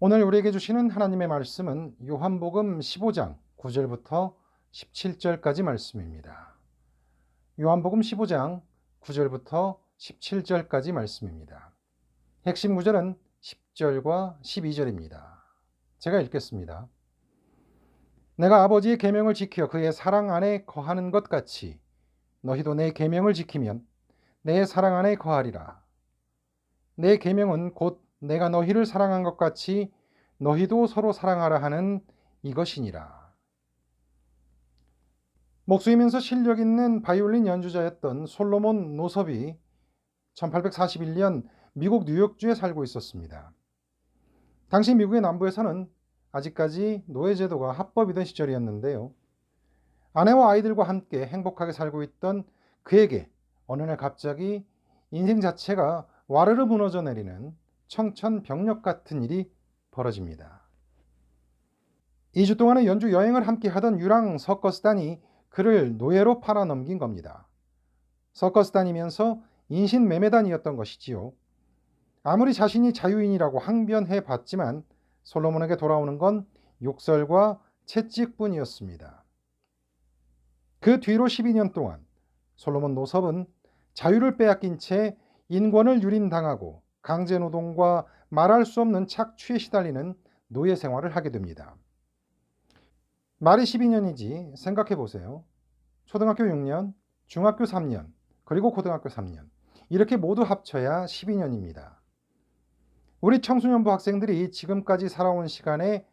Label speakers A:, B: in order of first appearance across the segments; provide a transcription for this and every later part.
A: 오늘 우리에게 주시는 하나님의 말씀은 요한복음 15장 9절부터 17절까지 말씀입니다. 요한복음 15장 9절부터 17절까지 말씀입니다. 핵심 구절은 10절과 12절입니다. 제가 읽겠습니다. 내가 아버지의 계명을 지켜 그의 사랑 안에 거하는 것 같이 너희도 내 계명을 지키면 내 사랑 안에 거하리라. 내 계명은 곧 내가 너희를 사랑한 것 같이 너희도 서로 사랑하라 하는 이것이니라. 목수이면서 실력 있는 바이올린 연주자였던 솔로몬 노섭이 1841년 미국 뉴욕주에 살고 있었습니다. 당시 미국의 남부에서는 아직까지 노예제도가 합법이던 시절이었는데요. 아내와 아이들과 함께 행복하게 살고 있던 그에게 어느 날 갑자기 인생 자체가 와르르 무너져 내리는 청천벽력 같은 일이 벌어집니다. 2주 동안의 연주 여행을 함께 하던 유랑 서커스단이 그를 노예로 팔아 넘긴 겁니다. 서커스단이면서 인신매매단이었던 것이지요. 아무리 자신이 자유인이라고 항변해 봤지만 솔로몬에게 돌아오는 건 욕설과 채찍뿐이었습니다. 그 뒤로 12년 동안 솔로몬 노섭은 자유를 빼앗긴 채 인권을 유린당하고 강제노동과 말할 수 없는 착취에 시달리는 노예 생활을 하게 됩니다. 말이 12년이지 생각해 보세요. 초등학교 6년, 중학교 3년, 그리고 고등학교 3년. 이렇게 모두 합쳐야 12년입니다. 우리 청소년부 학생들이 지금까지 살아온 시간의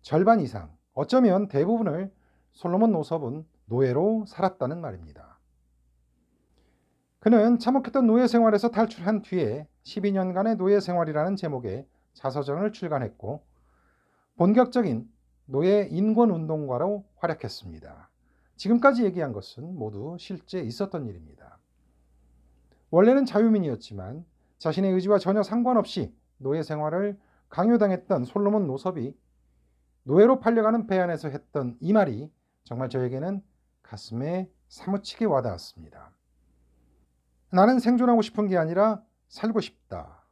A: 절반 이상, 어쩌면 대부분을 솔로몬 노섭은 노예로 살았다는 말입니다. 그는 참혹했던 노예 생활에서 탈출한 뒤에 12년간의 노예 생활이라는 제목의 자서전을 출간했고 본격적인 노예 인권 운동가로 활약했습니다. 지금까지 얘기한 것은 모두 실제 있었던 일입니다. 원래는 자유민이었지만 자신의 의지와 전혀 상관없이 노예 생활을 강요당했던 솔로몬 노섭이 노예로 팔려가는 배 안에서 했던 이 말이 정말 저에게는 가슴에 사무치게 와닿았습니다. 나는 생존하고 싶은 게 아니라 살고 싶다.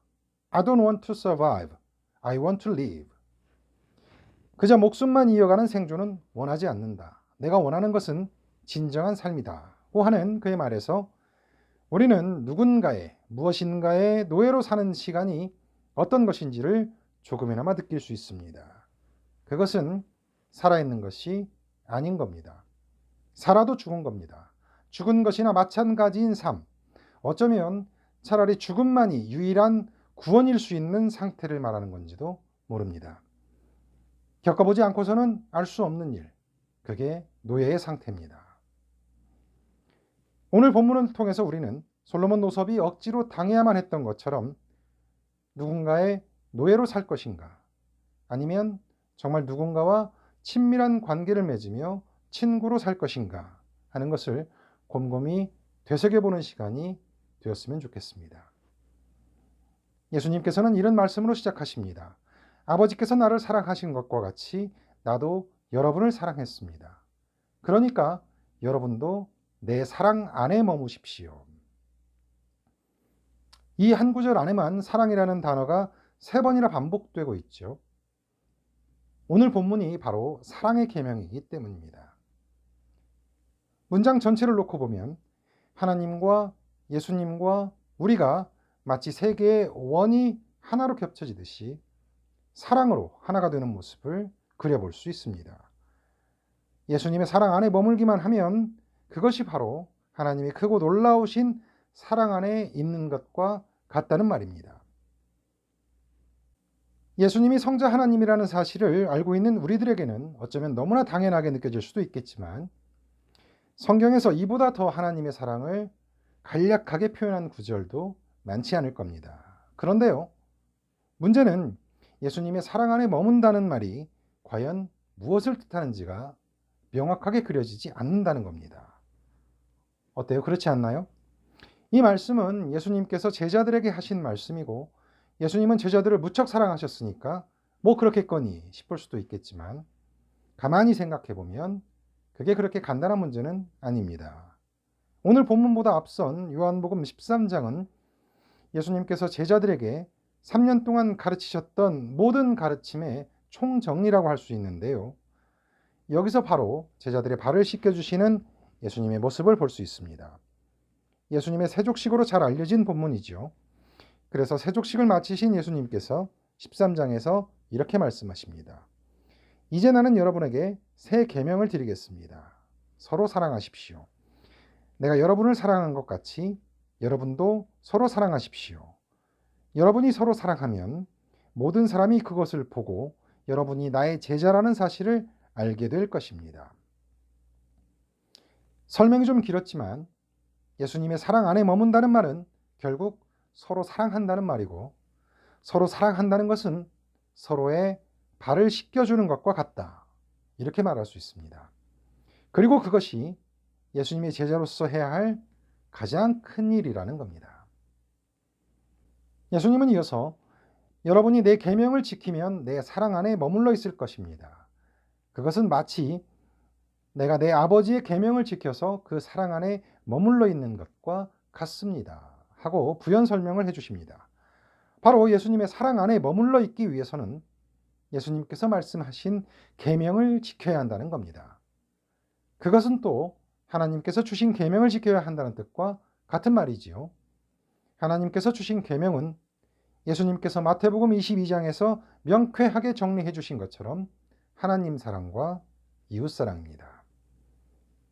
A: I don't want to survive. I want to live. 그저 목숨만 이어가는 생존은 원하지 않는다. 내가 원하는 것은 진정한 삶이다. 고 하는 그의 말에서 우리는 누군가의 무엇인가의 노예로 사는 시간이 어떤 것인지를 조금이나마 느낄 수 있습니다. 그것은 살아있는 것이 아닌 겁니다. 살아도 죽은 겁니다. 죽은 것이나 마찬가지인 삶. 어쩌면 차라리 죽음만이 유일한 구원일 수 있는 상태를 말하는 건지도 모릅니다. 겪어보지 않고서는 알 수 없는 일. 그게 노예의 상태입니다. 오늘 본문을 통해서 우리는 솔로몬 노섭이 억지로 당해야만 했던 것처럼 누군가의 노예로 살 것인가? 아니면 정말 누군가와 친밀한 관계를 맺으며 친구로 살 것인가? 하는 것을 곰곰이 되새겨보는 시간이 되었으면 좋겠습니다. 예수님께서는 이런 말씀으로 시작하십니다. 아버지께서 나를 사랑하신 것과 같이 나도 여러분을 사랑했습니다. 그러니까 여러분도 내 사랑 안에 머무십시오. 이 한 구절 안에만 사랑이라는 단어가 세 번이나 반복되고 있죠. 오늘 본문이 바로 사랑의 계명이기 때문입니다. 문장 전체를 놓고 보면 하나님과 예수님과 우리가 마치 세 개의 원이 하나로 겹쳐지듯이 사랑으로 하나가 되는 모습을 그려볼 수 있습니다. 예수님의 사랑 안에 머물기만 하면 그것이 바로 하나님의 크고 놀라우신 사랑 안에 있는 것과 같다는 말입니다. 예수님이 성자 하나님이라는 사실을 알고 있는 우리들에게는 어쩌면 너무나 당연하게 느껴질 수도 있겠지만 성경에서 이보다 더 하나님의 사랑을 간략하게 표현한 구절도 많지 않을 겁니다. 그런데요, 문제는 예수님의 사랑 안에 머문다는 말이 과연 무엇을 뜻하는지가 명확하게 그려지지 않는다는 겁니다. 어때요? 그렇지 않나요? 이 말씀은 예수님께서 제자들에게 하신 말씀이고 예수님은 제자들을 무척 사랑하셨으니까 뭐 그렇겠거니 싶을 수도 있겠지만 가만히 생각해 보면 그게 그렇게 간단한 문제는 아닙니다. 오늘 본문보다 앞선 요한복음 13장은 예수님께서 제자들에게 3년 동안 가르치셨던 모든 가르침의 총정리라고 할 수 있는데요. 여기서 바로 제자들의 발을 씻겨주시는 예수님의 모습을 볼 수 있습니다. 예수님의 세족식으로 잘 알려진 본문이죠. 그래서 세족식을 마치신 예수님께서 13장에서 이렇게 말씀하십니다. 이제 나는 여러분에게 새 계명을 드리겠습니다. 서로 사랑하십시오. 내가 여러분을 사랑한 것 같이 여러분도 서로 사랑하십시오. 여러분이 서로 사랑하면 모든 사람이 그것을 보고 여러분이 나의 제자라는 사실을 알게 될 것입니다. 설명이 좀 길었지만 예수님의 사랑 안에 머문다는 말은 결국 서로 사랑한다는 말이고 서로 사랑한다는 것은 서로의 발을 씻겨주는 것과 같다. 이렇게 말할 수 있습니다. 그리고 그것이 예수님의 제자로서 해야 할 가장 큰 일이라는 겁니다. 예수님은 이어서 여러분이 내 계명을 지키면 내 사랑 안에 머물러 있을 것입니다. 그것은 마치 내가 내 아버지의 계명을 지켜서 그 사랑 안에 머물러 있는 것과 같습니다. 하고 부연 설명을 해 주십니다. 바로 예수님의 사랑 안에 머물러 있기 위해서는 예수님께서 말씀하신 계명을 지켜야 한다는 겁니다. 그것은 또 하나님께서 주신 계명을 지켜야 한다는 뜻과 같은 말이지요. 하나님께서 주신 계명은 예수님께서 마태복음 22장에서 명쾌하게 정리해 주신 것처럼 하나님 사랑과 이웃 사랑입니다.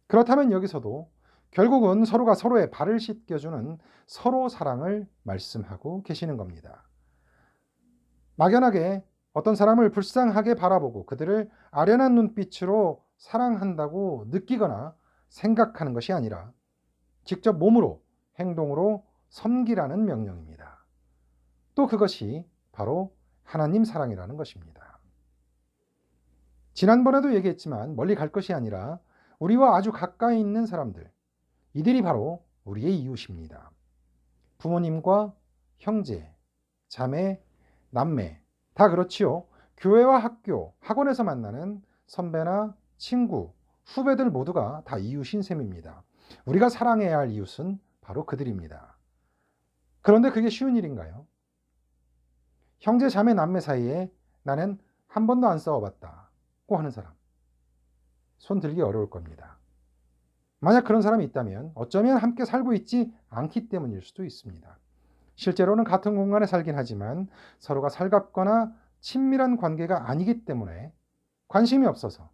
A: 그렇다면 여기서도 결국은 서로가 서로의 발을 씻겨주는 서로 사랑을 말씀하고 계시는 겁니다. 막연하게 어떤 사람을 불쌍하게 바라보고 그들을 아련한 눈빛으로 사랑한다고 느끼거나 생각하는 것이 아니라 직접 몸으로 행동으로 섬기라는 명령입니다. 또 그것이 바로 하나님 사랑이라는 것입니다. 지난번에도 얘기했지만 멀리 갈 것이 아니라 우리와 아주 가까이 있는 사람들, 이들이 바로 우리의 이웃입니다. 부모님과 형제, 자매, 남매, 다 그렇지요. 교회와 학교, 학원에서 만나는 선배나 친구, 후배들 모두가 다 이웃인 셈입니다. 우리가 사랑해야 할 이웃은 바로 그들입니다. 그런데 그게 쉬운 일인가요? 형제, 자매, 남매 사이에 나는 한 번도 안 싸워봤다고 하는 사람. 손 들기 어려울 겁니다. 만약 그런 사람이 있다면 어쩌면 함께 살고 있지 않기 때문일 수도 있습니다. 실제로는 같은 공간에 살긴 하지만 서로가 살갑거나 친밀한 관계가 아니기 때문에 관심이 없어서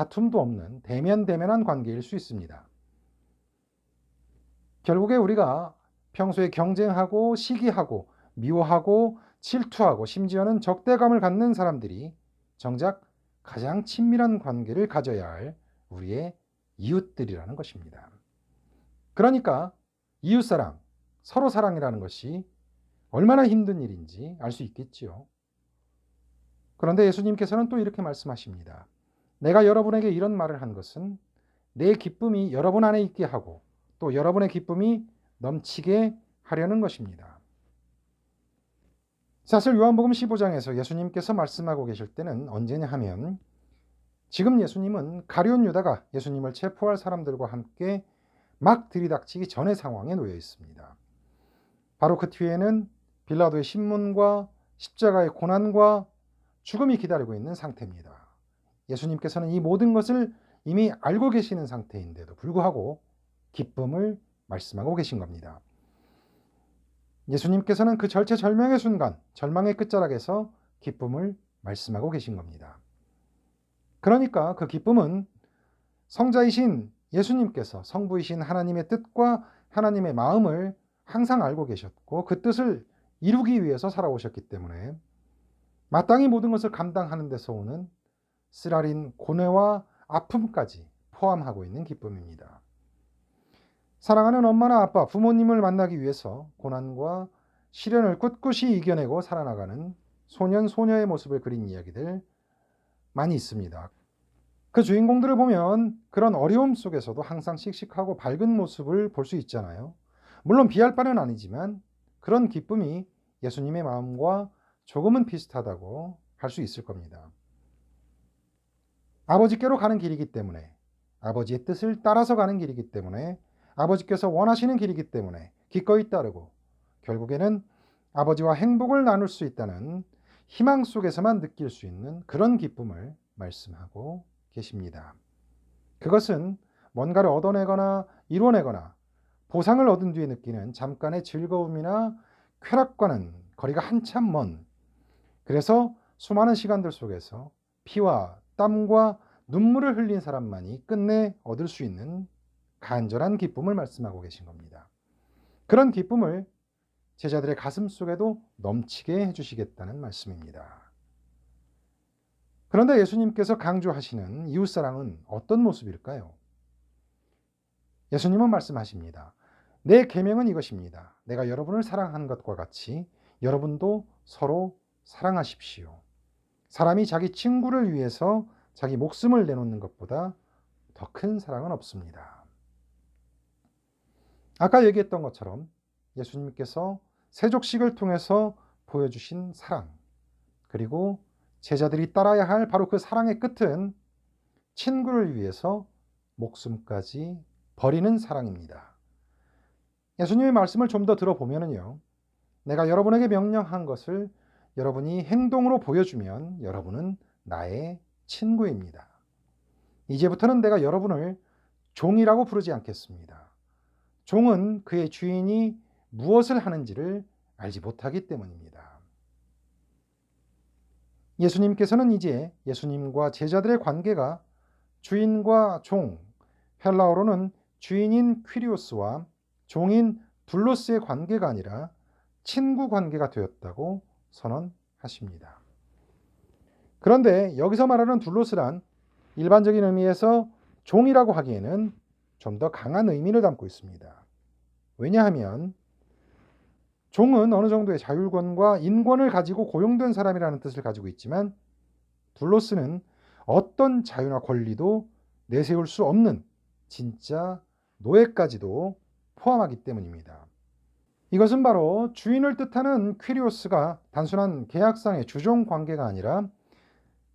A: 다툼도 없는 대면대면한 관계일 수 있습니다. 결국에 우리가 평소에 경쟁하고 시기하고 미워하고 질투하고 심지어는 적대감을 갖는 사람들이 정작 가장 친밀한 관계를 가져야 할 우리의 이웃들이라는 것입니다. 그러니까 이웃 사랑, 서로 사랑이라는 것이 얼마나 힘든 일인지 알 수 있겠지요. 그런데 예수님께서는 또 이렇게 말씀하십니다. 내가 여러분에게 이런 말을 한 것은 내 기쁨이 여러분 안에 있게 하고 또 여러분의 기쁨이 넘치게 하려는 것입니다. 사실 요한복음 15장에서 예수님께서 말씀하고 계실 때는 언제냐 하면 지금 예수님은 가룟 유다가 예수님을 체포할 사람들과 함께 막 들이닥치기 전의 상황에 놓여 있습니다. 바로 그 뒤에는 빌라도의 신문과 십자가의 고난과 죽음이 기다리고 있는 상태입니다. 예수님께서는 이 모든 것을 이미 알고 계시는 상태인데도 불구하고 기쁨을 말씀하고 계신 겁니다. 예수님께서는 그 절체절명의 순간, 절망의 끝자락에서 기쁨을 말씀하고 계신 겁니다. 그러니까 그 기쁨은 성자이신 예수님께서 성부이신 하나님의 뜻과 하나님의 마음을 항상 알고 계셨고 그 뜻을 이루기 위해서 살아오셨기 때문에 마땅히 모든 것을 감당하는 데서 오는 쓰라린 고뇌와 아픔까지 포함하고 있는 기쁨입니다. 사랑하는 엄마나 아빠, 부모님을 만나기 위해서 고난과 시련을 꿋꿋이 이겨내고 살아나가는 소년, 소녀의 모습을 그린 이야기들 많이 있습니다. 그 주인공들을 보면 그런 어려움 속에서도 항상 씩씩하고 밝은 모습을 볼 수 있잖아요. 물론 비할 바는 아니지만 그런 기쁨이 예수님의 마음과 조금은 비슷하다고 할 수 있을 겁니다. 아버지께로 가는 길이기 때문에 아버지의 뜻을 따라서 가는 길이기 때문에 아버지께서 원하시는 길이기 때문에 기꺼이 따르고 결국에는 아버지와 행복을 나눌 수 있다는 희망 속에서만 느낄 수 있는 그런 기쁨을 말씀하고 계십니다. 그것은 뭔가를 얻어내거나 이뤄내거나 보상을 얻은 뒤에 느끼는 잠깐의 즐거움이나 쾌락과는 거리가 한참 먼 그래서 수많은 시간들 속에서 피와 땀과 눈물을 흘린 사람만이 끝내 얻을 수 있는 간절한 기쁨을 말씀하고 계신 겁니다. 그런 기쁨을 제자들의 가슴 속에도 넘치게 해주시겠다는 말씀입니다. 그런데 예수님께서 강조하시는 이웃사랑은 어떤 모습일까요? 예수님은 말씀하십니다. 내 계명은 이것입니다. 내가 여러분을 사랑한 것과 같이 여러분도 서로 사랑하십시오. 사람이 자기 친구를 위해서 자기 목숨을 내놓는 것보다 더 큰 사랑은 없습니다. 아까 얘기했던 것처럼 예수님께서 세족식을 통해서 보여주신 사랑, 그리고 제자들이 따라야 할 바로 그 사랑의 끝은 친구를 위해서 목숨까지 버리는 사랑입니다. 예수님의 말씀을 좀 더 들어보면요. 내가 여러분에게 명령한 것을 여러분이 행동으로 보여주면 여러분은 나의 친구입니다. 이제부터는 내가 여러분을 종이라고 부르지 않겠습니다. 종은 그의 주인이 무엇을 하는지를 알지 못하기 때문입니다. 예수님께서는 이제 예수님과 제자들의 관계가 주인과 종, 헬라어로는 주인인 퀴리오스와 종인 둘로스의 관계가 아니라 친구 관계가 되었다고 선언하십니다. 그런데 여기서 말하는 둘로스란 일반적인 의미에서 종이라고 하기에는 좀 더 강한 의미를 담고 있습니다. 왜냐하면 종은 어느 정도의 자율권과 인권을 가지고 고용된 사람이라는 뜻을 가지고 있지만 둘로스는 어떤 자유나 권리도 내세울 수 없는 진짜 노예까지도 포함하기 때문입니다. 이것은 바로 주인을 뜻하는 퀴리오스가 단순한 계약상의 주종 관계가 아니라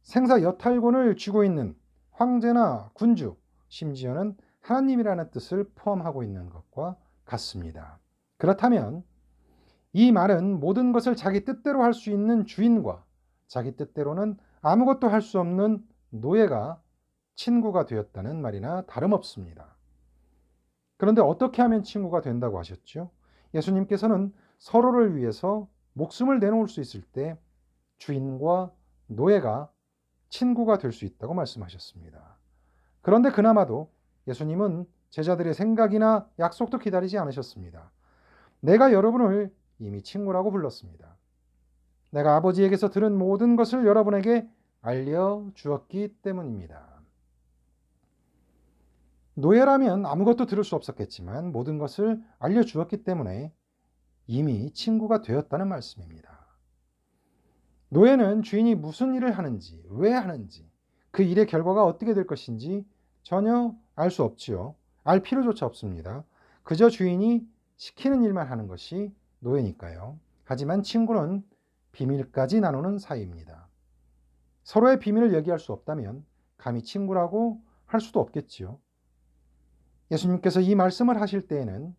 A: 생사 여탈권을 쥐고 있는 황제나 군주, 심지어는 하나님이라는 뜻을 포함하고 있는 것과 같습니다. 그렇다면 이 말은 모든 것을 자기 뜻대로 할 수 있는 주인과 자기 뜻대로는 아무것도 할 수 없는 노예가 친구가 되었다는 말이나 다름없습니다. 그런데 어떻게 하면 친구가 된다고 하셨죠? 예수님께서는 서로를 위해서 목숨을 내놓을 수 있을 때 주인과 노예가 친구가 될 수 있다고 말씀하셨습니다. 그런데 그나마도 예수님은 제자들의 생각이나 약속도 기다리지 않으셨습니다. 내가 여러분을 이미 친구라고 불렀습니다. 내가 아버지에게서 들은 모든 것을 여러분에게 알려주었기 때문입니다. 노예라면 아무것도 들을 수 없었겠지만 모든 것을 알려주었기 때문에 이미 친구가 되었다는 말씀입니다. 노예는 주인이 무슨 일을 하는지, 왜 하는지, 그 일의 결과가 어떻게 될 것인지 전혀 알 수 없지요. 알 필요조차 없습니다. 그저 주인이 시키는 일만 하는 것이 노예니까요. 하지만 친구는 비밀까지 나누는 사이입니다. 서로의 비밀을 얘기할 수 없다면 감히 친구라고 할 수도 없겠지요. 예수님께서 이 말씀을 하실 때에는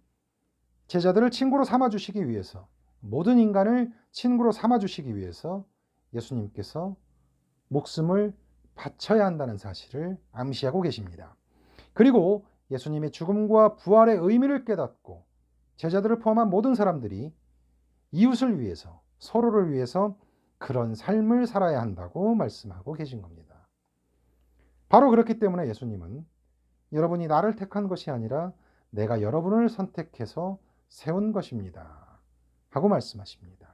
A: 제자들을 친구로 삼아 주시기 위해서 모든 인간을 친구로 삼아 주시기 위해서 예수님께서 목숨을 바쳐야 한다는 사실을 암시하고 계십니다. 그리고 예수님의 죽음과 부활의 의미를 깨닫고 제자들을 포함한 모든 사람들이 이웃을 위해서 서로를 위해서 그런 삶을 살아야 한다고 말씀하고 계신 겁니다. 바로 그렇기 때문에 예수님은 여러분이 나를 택한 것이 아니라 내가 여러분을 선택해서 세운 것입니다. 하고 말씀하십니다.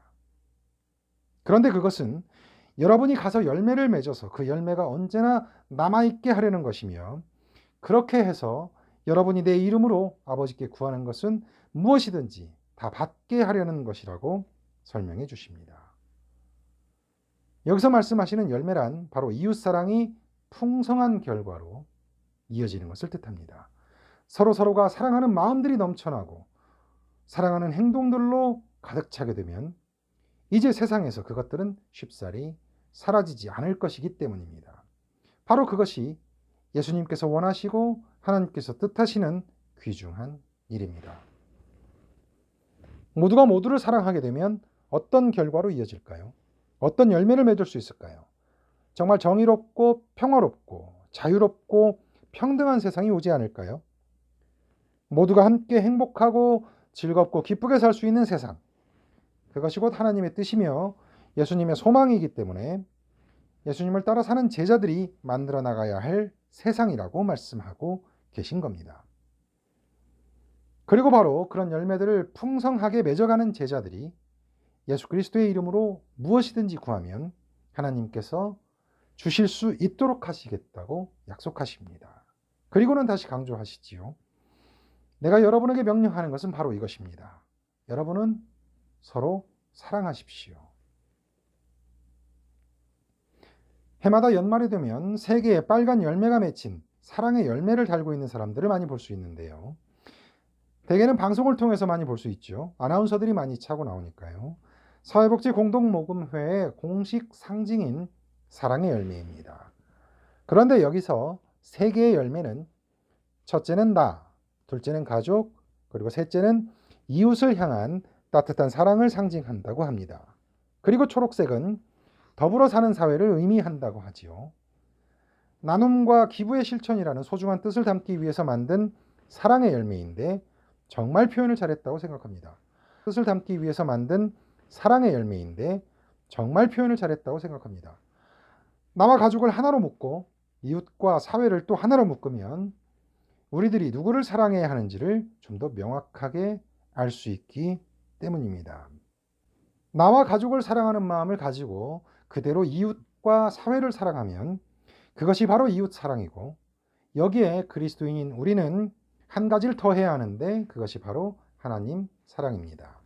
A: 그런데 그것은 여러분이 가서 열매를 맺어서 그 열매가 언제나 남아있게 하려는 것이며 그렇게 해서 여러분이 내 이름으로 아버지께 구하는 것은 무엇이든지 다 받게 하려는 것이라고 설명해 주십니다. 여기서 말씀하시는 열매란 바로 이웃사랑이 풍성한 결과로 이어지는 것을 뜻합니다. 서로 서로가 사랑하는 마음들이 넘쳐나고 사랑하는 행동들로 가득 차게 되면 이제 세상에서 그것들은 쉽사리 사라지지 않을 것이기 때문입니다. 바로 그것이 예수님께서 원하시고 하나님께서 뜻하시는 귀중한 일입니다. 모두가 모두를 사랑하게 되면 어떤 결과로 이어질까요? 어떤 열매를 맺을 수 있을까요? 정말 정의롭고 평화롭고 자유롭고 평등한 세상이 오지 않을까요? 모두가 함께 행복하고 즐겁고 기쁘게 살 수 있는 세상. 그것이 곧 하나님의 뜻이며 예수님의 소망이기 때문에 예수님을 따라 사는 제자들이 만들어 나가야 할 세상이라고 말씀하고 계신 겁니다. 그리고 바로 그런 열매들을 풍성하게 맺어가는 제자들이 예수 그리스도의 이름으로 무엇이든지 구하면 하나님께서 주실 수 있도록 하시겠다고 약속하십니다. 그리고는 다시 강조하시지요. 내가 여러분에게 명령하는 것은 바로 이것입니다. 여러분은 서로 사랑하십시오. 해마다 연말이 되면 세 개의 빨간 열매가 맺힌 사랑의 열매를 달고 있는 사람들을 많이 볼 수 있는데요. 대개는 방송을 통해서 많이 볼 수 있죠. 아나운서들이 많이 차고 나오니까요. 사회복지 공동모금회의 공식 상징인 사랑의 열매입니다. 그런데 여기서 세 개의 열매는 첫째는 나, 둘째는 가족, 그리고 셋째는 이웃을 향한 따뜻한 사랑을 상징한다고 합니다. 그리고 초록색은 더불어 사는 사회를 의미한다고 하지요. 나눔과 기부의 실천이라는 소중한 뜻을 담기 위해서 만든 사랑의 열매인데 정말 표현을 잘했다고 생각합니다. 뜻을 담기 위해서 만든 사랑의 열매인데 정말 표현을 잘했다고 생각합니다. 나와 가족을 하나로 묶고 이웃과 사회를 또 하나로 묶으면 우리들이 누구를 사랑해야 하는지를 좀 더 명확하게 알 수 있기 때문입니다. 나와 가족을 사랑하는 마음을 가지고 그대로 이웃과 사회를 사랑하면 그것이 바로 이웃 사랑이고 여기에 그리스도인인 우리는 한 가지를 더 해야 하는데 그것이 바로 하나님 사랑입니다.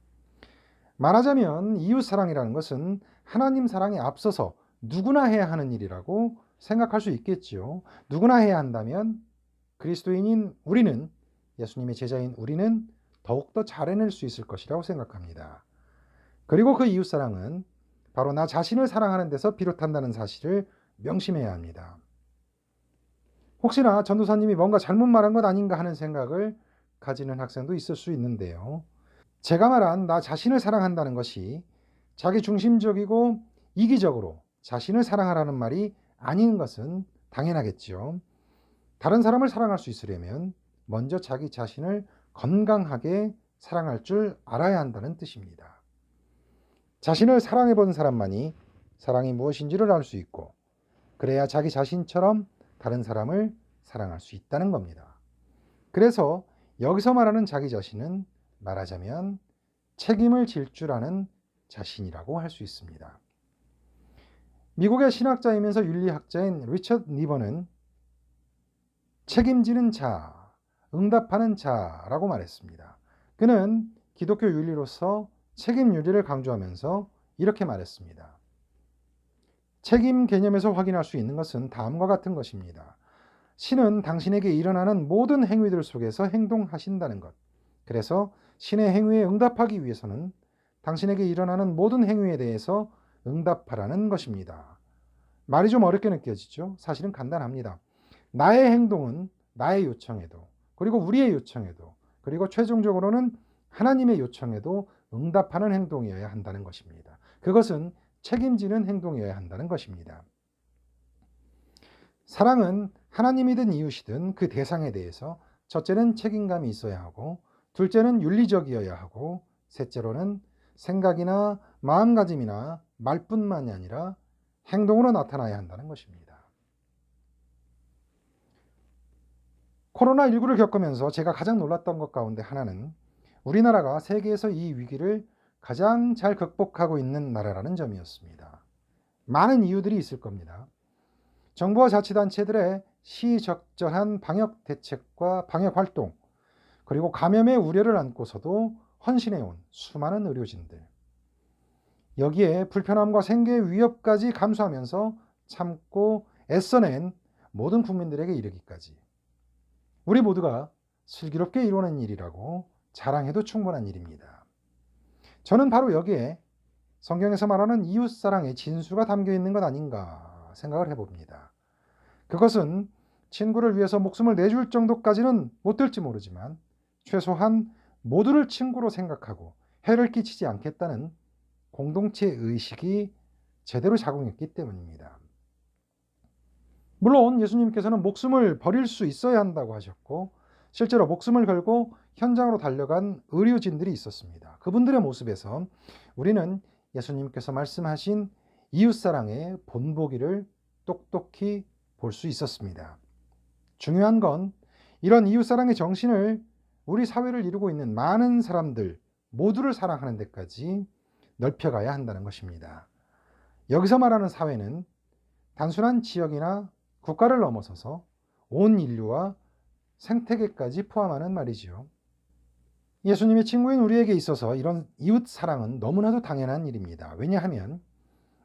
A: 말하자면 이웃 사랑이라는 것은 하나님 사랑에 앞서서 누구나 해야 하는 일이라고 생각할 수 있겠지요. 누구나 해야 한다면 그리스도인인 우리는 예수님의 제자인 우리는 더욱더 잘 해낼 수 있을 것이라고 생각합니다. 그리고 그 이웃 사랑은 바로 나 자신을 사랑하는 데서 비롯한다는 사실을 명심해야 합니다. 혹시나 전도사님이 뭔가 잘못 말한 것 아닌가 하는 생각을 가지는 학생도 있을 수 있는데요. 제가 말한 나 자신을 사랑한다는 것이 자기 중심적이고 이기적으로 자신을 사랑하라는 말이 아닌 것은 당연하겠지요. 다른 사람을 사랑할 수 있으려면 먼저 자기 자신을 건강하게 사랑할 줄 알아야 한다는 뜻입니다. 자신을 사랑해 본 사람만이 사랑이 무엇인지를 알 수 있고, 그래야 자기 자신처럼 다른 사람을 사랑할 수 있다는 겁니다. 그래서 여기서 말하는 자기 자신은 말하자면 책임을 질 줄 아는 자신이라고 할 수 있습니다. 미국의 신학자이면서 윤리학자인 리처드 니버는 책임지는 자, 응답하는 자라고 말했습니다. 그는 기독교 윤리로서 책임 윤리를 강조하면서 이렇게 말했습니다. 책임 개념에서 확인할 수 있는 것은 다음과 같은 것입니다. 신은 당신에게 일어나는 모든 행위들 속에서 행동하신다는 것. 그래서 신의 행위에 응답하기 위해서는 당신에게 일어나는 모든 행위에 대해서 응답하라는 것입니다. 말이 좀 어렵게 느껴지죠? 사실은 간단합니다. 나의 행동은 나의 요청에도, 그리고 우리의 요청에도, 그리고 최종적으로는 하나님의 요청에도 응답하는 행동이어야 한다는 것입니다. 그것은 책임지는 행동이어야 한다는 것입니다. 사랑은 하나님이든 이웃이든 그 대상에 대해서 첫째는 책임감이 있어야 하고, 둘째는 윤리적이어야 하고, 셋째로는 생각이나 마음가짐이나 말뿐만이 아니라 행동으로 나타나야 한다는 것입니다. 코로나19를 겪으면서 제가 가장 놀랐던 것 가운데 하나는 우리나라가 세계에서 이 위기를 가장 잘 극복하고 있는 나라라는 점이었습니다. 많은 이유들이 있을 겁니다. 정부와 자치단체들의 시적절한 방역 대책과 방역 활동, 그리고 감염의 우려를 안고서도 헌신해온 수많은 의료진들. 여기에 불편함과 생계의 위협까지 감수하면서 참고 애써낸 모든 국민들에게 이르기까지. 우리 모두가 슬기롭게 이루어낸 일이라고 자랑해도 충분한 일입니다. 저는 바로 여기에 성경에서 말하는 이웃사랑의 진수가 담겨 있는 것 아닌가 생각을 해봅니다. 그것은 친구를 위해서 목숨을 내줄 정도까지는 못 될지 모르지만 최소한 모두를 친구로 생각하고 해를 끼치지 않겠다는 공동체 의식이 제대로 작용했기 때문입니다. 물론 예수님께서는 목숨을 버릴 수 있어야 한다고 하셨고 실제로 목숨을 걸고 현장으로 달려간 의료진들이 있었습니다. 그분들의 모습에서 우리는 예수님께서 말씀하신 이웃사랑의 본보기를 똑똑히 볼 수 있었습니다. 중요한 건 이런 이웃사랑의 정신을 우리 사회를 이루고 있는 많은 사람들 모두를 사랑하는 데까지 넓혀가야 한다는 것입니다. 여기서 말하는 사회는 단순한 지역이나 국가를 넘어서서 온 인류와 생태계까지 포함하는 말이지요. 예수님의 친구인 우리에게 있어서 이런 이웃 사랑은 너무나도 당연한 일입니다. 왜냐하면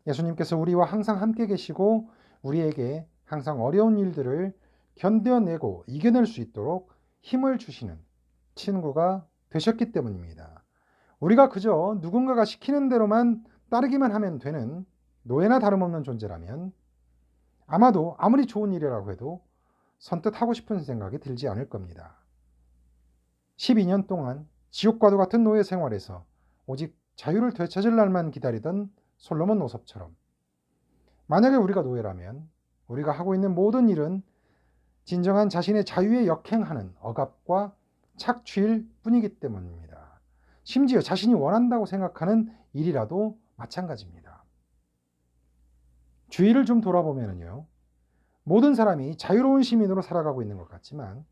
A: 예수님께서 우리와 항상 함께 계시고 우리에게 항상 어려운 일들을 견뎌내고 이겨낼 수 있도록 힘을 주시는 친구가 되셨기 때문입니다. 우리가 그저 누군가가 시키는 대로만 따르기만 하면 되는 노예나 다름없는 존재라면 아마도 아무리 좋은 일이라고 해도 선뜻 하고 싶은 생각이 들지 않을 겁니다. 12년 동안 지옥과도 같은 노예 생활에서 오직 자유를 되찾을 날만 기다리던 솔로몬 노섭처럼 만약에 우리가 노예라면 우리가 하고 있는 모든 일은 진정한 자신의 자유에 역행하는 억압과 착취일 뿐이기 때문입니다. 심지어 자신이 원한다고 생각하는 일이라도 마찬가지입니다. 주위를 좀 돌아보면요. 모든 사람이 자유로운 시민으로 살아가고 있는 것 같지만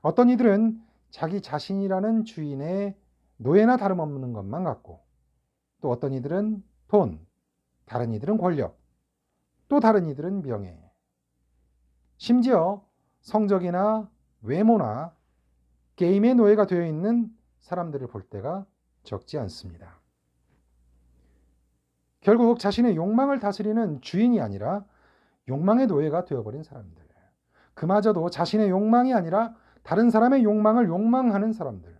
A: 어떤 이들은 자기 자신이라는 주인의 노예나 다름없는 것만 같고 또 어떤 이들은 돈, 다른 이들은 권력, 또 다른 이들은 명예, 심지어 성적이나 외모나 게임의 노예가 되어 있는 사람들을 볼 때가 적지 않습니다. 결국 자신의 욕망을 다스리는 주인이 아니라 욕망의 노예가 되어버린 사람들. 그마저도 자신의 욕망이 아니라 다른 사람의 욕망을 욕망하는 사람들.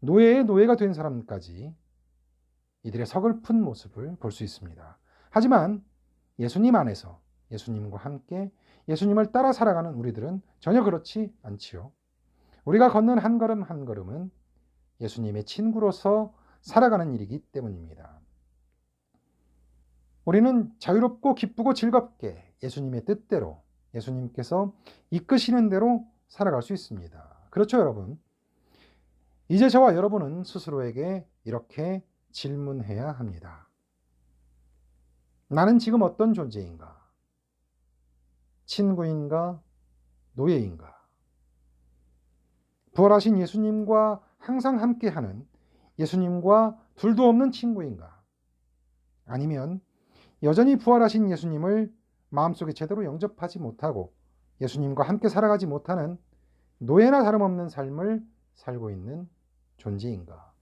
A: 노예의 노예가 된 사람까지 이들의 서글픈 모습을 볼 수 있습니다. 하지만 예수님 안에서 예수님과 함께 예수님을 따라 살아가는 우리들은 전혀 그렇지 않지요. 우리가 걷는 한 걸음 한 걸음은 예수님의 친구로서 살아가는 일이기 때문입니다. 우리는 자유롭고 기쁘고 즐겁게 예수님의 뜻대로 예수님께서 이끄시는 대로 살아갈 수 있습니다. 그렇죠, 여러분? 이제 저와 여러분은 스스로에게 이렇게 질문해야 합니다. 나는 지금 어떤 존재인가? 친구인가? 노예인가? 부활하신 예수님과 항상 함께하는 예수님과 둘도 없는 친구인가? 아니면 여전히 부활하신 예수님을 마음속에 제대로 영접하지 못하고 예수님과 함께 살아가지 못하는 노예나 다름없는 삶을 살고 있는 존재인가?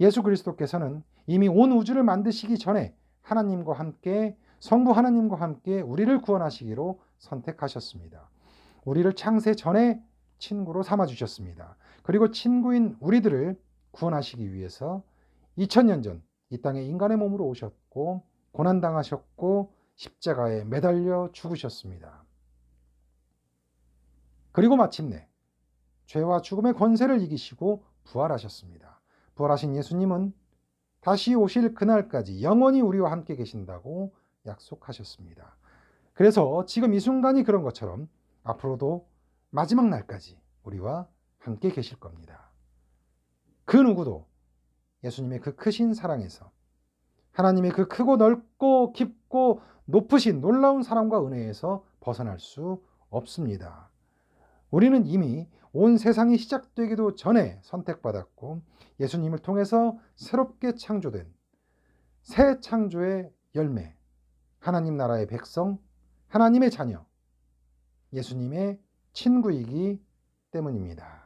A: 예수 그리스도께서는 이미 온 우주를 만드시기 전에 하나님과 함께 성부 하나님과 함께 우리를 구원하시기로 선택하셨습니다. 우리를 창세 전에 친구로 삼아 주셨습니다. 그리고 친구인 우리들을 구원하시기 위해서 2000년 전 이 땅에 인간의 몸으로 오셨고 고난 당하셨고 십자가에 매달려 죽으셨습니다. 그리고 마침내 죄와 죽음의 권세를 이기시고 부활하셨습니다. 부활하신 예수님은 다시 오실 그날까지 영원히 우리와 함께 계신다고 약속하셨습니다. 그래서 지금 이 순간이 그런 것처럼 앞으로도 마지막 날까지 우리와 함께 계실 겁니다. 그 누구도 예수님의 그 크신 사랑에서 하나님의 그 크고 넓고 깊고 높으신 놀라운 사랑과 은혜에서 벗어날 수 없습니다. 우리는 이미 온 세상이 시작되기도 전에 선택받았고 예수님을 통해서 새롭게 창조된 새 창조의 열매, 하나님 나라의 백성, 하나님의 자녀, 예수님의 친구이기 때문입니다.